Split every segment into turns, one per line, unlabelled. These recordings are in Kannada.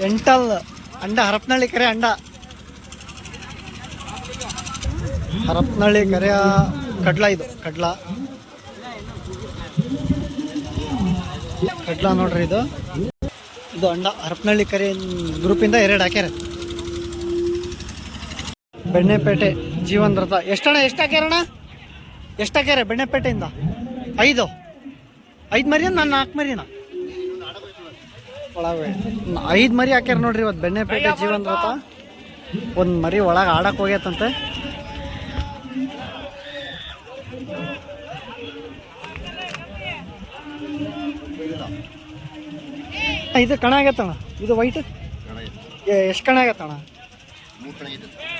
ಎಂಟಲ್ ಅಂಡ ಹರಪನಹಳ್ಳಿ ಕರೆ ಅಂಡ. ಹರಪನಹಳ್ಳಿ ಕರೆಯ ಕಡ್ಲ ಇದು, ಕಡ್ಲ. ಕಡ್ಲ ನೋಡ್ರಿ ಇದು. ಇದು ಅಂಡ ಹರಪನಹಳ್ಳಿ ಕರೆ ಗ್ರೂಪಿಂದ ಎರಡು ಹಾಕ್ಯಾರ. ಬೆಣ್ಣೆಪೇಟೆ ಜೀವನ್ ರಥ ಎಷ್ಟಣ್ಣ, ಎಷ್ಟು ಹಾಕ್ಯಾರಣ್ಣ? ಎಷ್ಟು ಹಾಕ್ಯಾರ ಬೆಣ್ಣೆಪೇಟೆಯಿಂದ? ಐದು. ಐದು ಮರಿಯ ನಾನು ನಾಲ್ಕು ಮರಿನಾ? ಒಳಗೆ. ಐದು ಮರಿ ಹಾಕ್ಯಾರ ನೋಡ್ರಿ ಇವತ್ತು ಬೆಣ್ಣೆಪೇಟೆ ಜೀವನ್ ರಥ ಒಂದು ಮರಿ ಒಳಗೆ ಆಡಕ್ಕೆ ಹೋಗ್ಯತಂತೆ. ಇದು ಕಣ ಆಗತ್ತಣ ಇದು ವೈಟ್ ಎಷ್ಟು ಕಣ ಆಗತ್ತಣ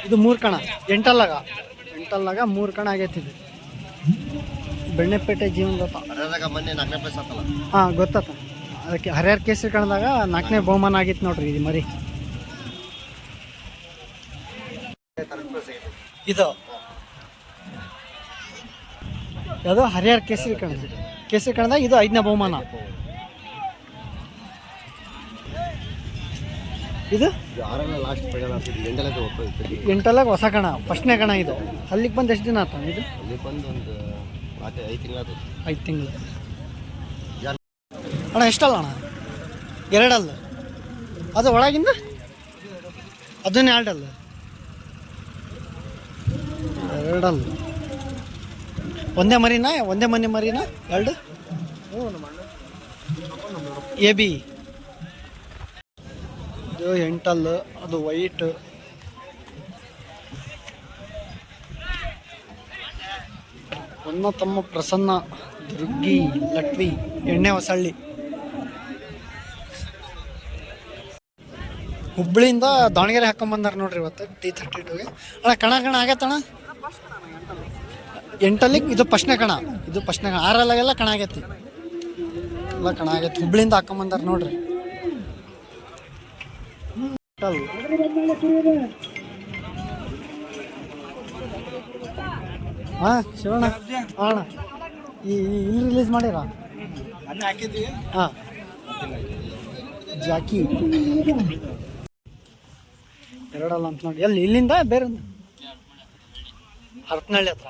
ಇದು ಮೂರು ಕಣ. ಎಂಟಲ್ಲಾಗ. ಎಂಟಲ್ಲಾಗ ಮೂರು ಕಣ ಆಗೈತಿದೆ ಇದು. ಬೆಣ್ಣೆಪೇಟೆ ಜೀವನ ಹಾಂ ಗೊತ್ತಾತ ಅದಕ್ಕೆ ಹರಿಹರ ಕೇಸರಿ ಕಣದಾಗ ನಾಲ್ಕನೇ ಬಹುಮಾನ ಆಗಿತ್ತು ನೋಡ್ರಿ ಇದು ಮರಿ. ಇದು. ಯಾವುದು ಹರಿಹರ ಕೇಸರಿ ಕಣ. ಕೇಸರಿ ಕಣದಾಗ ಇದು ಐದನೇ ಬಹುಮಾನ. ಇದು? ಎಂಟಲ್ಲಾಗ ಹೊಸ ಕಣ ಫಸ್ಟ್ನೇ ಕಣ ಇದು. ಅಲ್ಲಿಗೆ ಬಂದು ಎಷ್ಟು ದಿನ ಆತ ಇದು?
ಐದು ತಿಂಗಳು.
ಅಣ್ಣ, ಎಷ್ಟಲ್ಲ ಅಣ್ಣ? ಎರಡಲ್ಲ. ಅದು ಒಳಗಿಂದ? ಅದನ್ನ ಎರಡಲ್ಲ. ಎರಡಲ್ಲ. ಒಂದೇ ಮರಿನಾ, ಒಂದೇ ಮನೆ ಮರಿನಾ? ಎರಡು? A, B. ಇದು ಎಂಟಲ್ಲು, ಅದು ವೈಟ್. ಒನ್ನ ತಮ್ಮ ಪ್ರಸನ್ನ, ದುರ್ಗಿ ಲಟ್ವಿ ಎಣ್ಣೆ ಹೊಸಳ್ಳಿ. ಹುಬ್ಳಿಯಿಂದ ದಾವಣಗೆರೆ ಹಾಕೊಂಬಂದಾರ ನೋಡ್ರಿ ಇವತ್ತು ಟಿ ತರ್ಟಿ ಟೂಗೆ ಅಣ್ಣ ಕಣ ಕಣ ಆಗತ್ತಣ್ಣ ಎಂಟಲ್ಲಿ? ಇದು ಪಶ್ನೆ ಕಣ. ಇದು ಪಶ್ನೆ ಕಣ. ಆರಲ್ಲಾಗೆಲ್ಲ ಕಣ ಆಗೈತಿ. ಎಲ್ಲ ಕಣ ಆಗೈತಿ. ಹುಬ್ಳಿಯಿಂದ ಹಾಕೊಂಬಂದಾರ ನೋಡ್ರಿ. ಹಾ ಶಿವಣ್ಣ. ಆಣ್ಣ ಅಣ್ಣ. ಈ ಇಲ್ಲಿ ರಿಲೀಸ್ ಮಾಡಿರ? ಹಾ. ಜಾಕಿ. ಎರಡಲ್ಲ ಅಂತ ನೋಡಿ. ಎಲ್ಲಿ? ಇಲ್ಲಿಂದ ಬೇರೆ ಹರಪನಹಳ್ಳಿ ಹತ್ರ.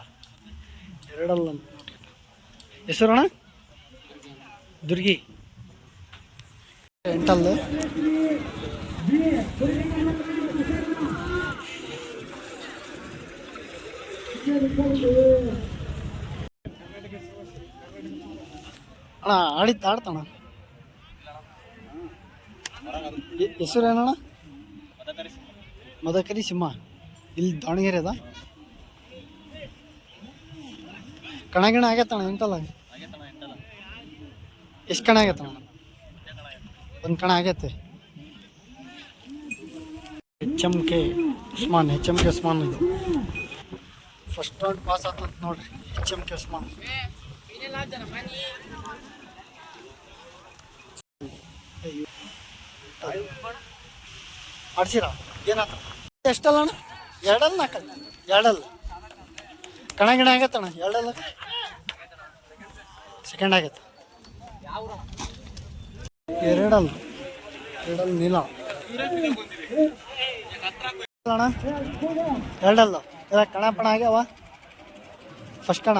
ಎರಡಲ್ಲ ಅಂತ ನೋಡಿ. ಹೆಸರು ಅಣ್ಣ ದುರ್ಗಿ. ಎಂಟಲ್ಲ. ಅಣ್ಣ ಆಡಿತ್ತು ಆಡ್ತಾಣ ಹೆಸರು ಏನಣ್ಣ ಮದಕರಿ ಸಿಂಹ. ಇಲ್ಲಿ ದಾವಣಗೆರೆ ಅದ. ಕಣ ಗಿಣ ಆಗೈತಣ್ಣ ಎಂಟಲ್ಲ? ಎಷ್ಟು ಕಣ ಆಗೈತಣ್ಣ ಒಂದು ಕಣ ಆಗೈತೆ. H M K Usman, H M K Usman ಇದು. ಫಸ್ಟ್ ರೌಂಡ್ ಪಾಸ್ ಆತಂತ ನೋಡ್ರಿ, ಎಚ್ ಎಂ ಕೆ ಉಸ್ಮಾನ್. ಆಡ್ಸಿರ? ಏನಾತ ಎಷ್ಟಲ್ಲ ಅಣ್ಣ ಎರಡಲ್ಲ ಎರಡಲ್ಲ. ಕಣ ಗಿಣ ಆಗತ್ತಣ್ಣ? ಎರಡಲ್ಲ ಸೆಕೆಂಡ್ ಆಗತ್ತೆ. ಎರಡಲ್ಲ. ಎರಡಲ್ಲ ನೀಲ. ಎರಡಲ್ಲ. ಇಲ್ಲ ಕಣ ಪಣ ಆಗ್ಯಾವ? ಫಸ್ಟ್ ಕಣ.